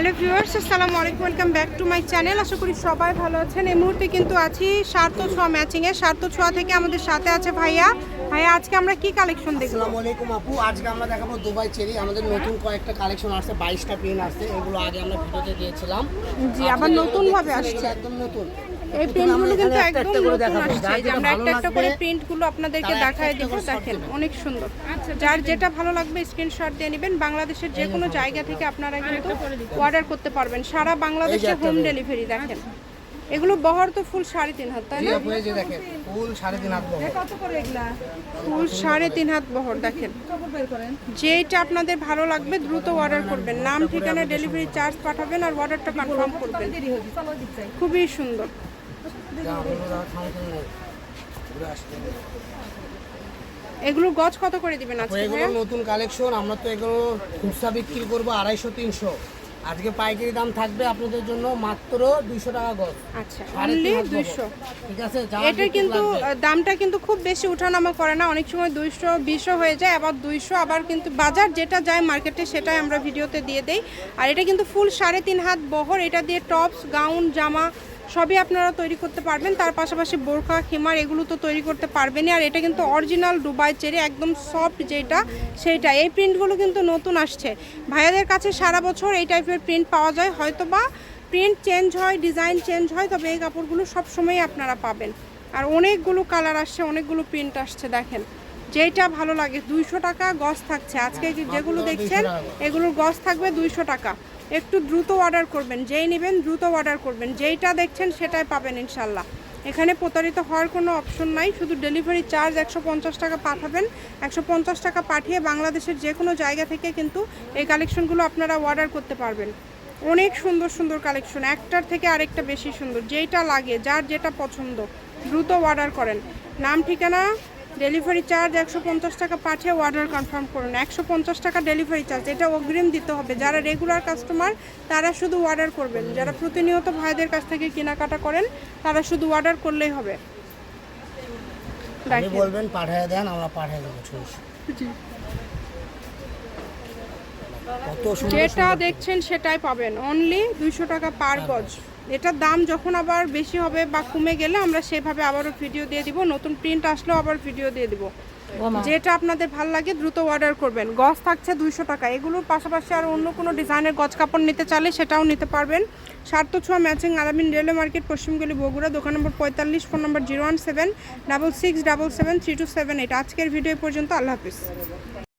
Hello viewers আসসালামু আলাইকুম welcome back to my channel. আশা করি সবাই ভালো আছেন। এই মুহূর্তে কিন্তু আছি সার্থ ছোঁয়া ম্যাচিংয়ে সার্থ ছোঁয়া থেকে আমাদের সাথে আছে ভাইয়া। ভাইয়া আজকে আমরা কি কালেকশন দেখব? আসসালামু আলাইকুম আপু। আজকে আমরা দেখাবো দুবাই চেরি। আমাদের নতুন কয়েকটা কালেকশন আসছে 22টা পিন আসছে। এগুলো আগে আমরা ভিডিওতে দিয়েছিলাম। জি আবার নতুন ভাবে আসছে। একদম নতুন। এই প্রিন্টগুলো কিন্তু একটা একদম নতুন আসছে। যে আমরা একটা একটা করে প্রিন্টগুলো আপনাদেরকে দেখায় দিব। দেখেন অনেক সুন্দর। যার যেটা ভালো লাগবে স্ক্রিনশট দিয়ে নেবেন। বাংলাদেশের যে কোনো জায়গা থেকে আপনারা কিন্তু অর্ডার করতে পারবেন। সারা বাংলাদেশে হোম ডেলিভারি দেখেন। এগুলো বহর তো ফুল সাড়ে তিন হাত তাই না? ফুল সাড়ে তিন হাত বহর। ফুল সাড়ে তিন হাত বহর দেখেন। যেটা আপনাদের ভালো লাগবে দ্রুত অর্ডার করবেন। নাম ঠিকানা ডেলিভারি চার্জ পাঠাবেন আর অর্ডারটা কনফার্ম করবেন। খুবই সুন্দর। এগুলো গজ কত করে দিবেন আজকে এগুলো নতুন কালেকশন আমরা তো এগুলো খুচরা বিক্রি করব আড়াইশো তিনশো। আজকে পাইকারি দাম থাকবে আপনাদের জন্য মাত্র দুইশো টাকা গজ। আচ্ছা অনলি তিন হাত বহর। দুইশো। ঠিক আছে এটা কিন্তু দামটা কিন্তু খুব বেশি উঠানামা করে না। অনেক সময় দুইশো বিশও হয়ে যায় আবার দুইশো আবার কিন্তু বাজার যেটা যায় মার্কেটে সেটাই আমরা ভিডিওতে দিয়ে দেই। আর এটা কিন্তু ফুল সাড়ে তিন হাত বহর। এটা দিয়ে টপস গাউন জামা সবই আপনারা তৈরি করতে পারবেন। তার পাশাপাশি বোরখা, খিমার এগুলো তো তৈরি করতে পারবেনই। আর এটা কিন্তু অরিজিনাল দুবাই চেরি, একদম সফট যেটা সেইটা এই প্রিন্টগুলো কিন্তু নতুন আসছে। ভাইয়াদের কাছে সারা বছর এই টাইপের প্রিন্ট পাওয়া যায়। হয়তো বা প্রিন্ট চেঞ্জ হয় ডিজাইন চেঞ্জ হয়, তবে এই কাপড়গুলো সব সময় আপনারা পাবেন। আর অনেকগুলো কালার আসছে, অনেকগুলো প্রিন্ট আসছে, দেখেন। যেটা ভালো লাগে। দুইশো টাকা গজ থাকছে। আজকে যেগুলো দেখছেন, এগুলোর গজ থাকবে দুইশো টাকা। একটু দ্রুত অর্ডার করবেন, যেই নেবেন দ্রুত অর্ডার করবেন, যেইটা দেখছেন সেটাই পাবেন ইনশাল্লাহ এখানে প্রতারিত হওয়ার কোনো অপশন নাই, শুধু ডেলিভারি চার্জ একশো পঞ্চাশ টাকা পাঠাবেন, একশো পঞ্চাশ টাকা পাঠিয়ে বাংলাদেশের যে কোনো জায়গা থেকে কিন্তু এই কালেকশনগুলো আপনারা অর্ডার করতে পারবেন। অনেক সুন্দর সুন্দর কালেকশন একটার থেকে আরেকটা বেশি সুন্দর, যেইটা লাগে, যার যেটা পছন্দ, দ্রুত অর্ডার করেন। নাম, ঠিকানা ডেলিভারি চার্জ একশো পঞ্চাশ টাকা পাঠিয়ে অর্ডার কনফার্ম করুন। একশো পঞ্চাশ টাকা ডেলিভারি চার্জ এটা অগ্রিম দিতে হবে। যারা রেগুলার কাস্টমার তারা শুধু অর্ডার করবেন। যারা প্রতিনিয়ত ভাইদের কাছ থেকে কেনাকাটা করেন তারা শুধু অর্ডার করলেই হবে। আপনি বলবেন পাঠিয়ে দেন আমরা পাঠিয়ে দেবো যেটা দেখছেন সেটাই পাবেন। অনলি দুইশো টাকা পার গজ। এটার দাম যখন আবার বেশি হবে বা কমে গেলে আমরা সেভাবে আবারও ভিডিও দিয়ে দিব। নতুন প্রিন্ট আসলেও আবার ভিডিও দিয়ে দিব। যেটা আপনাদের ভালো লাগে দ্রুত অর্ডার করবেন। গজ থাকছে দুইশো টাকা। এগুলোর পাশাপাশি আর অন্য কোনো ডিজাইনের গজ কাপড় নিতে চাইলে সেটাও নিতে পারবেন। সার্থ ছোঁয়া ম্যাচিং আলামিন রেলওয়ে মার্কেট পশ্চিমগলি বগুড়া দোকান নম্বর পঁয়তাল্লিশ phone number zero one seven double six double seven three two seven eight আজকের ভিডিও পর্যন্ত। আল্লাহ হাফিজ।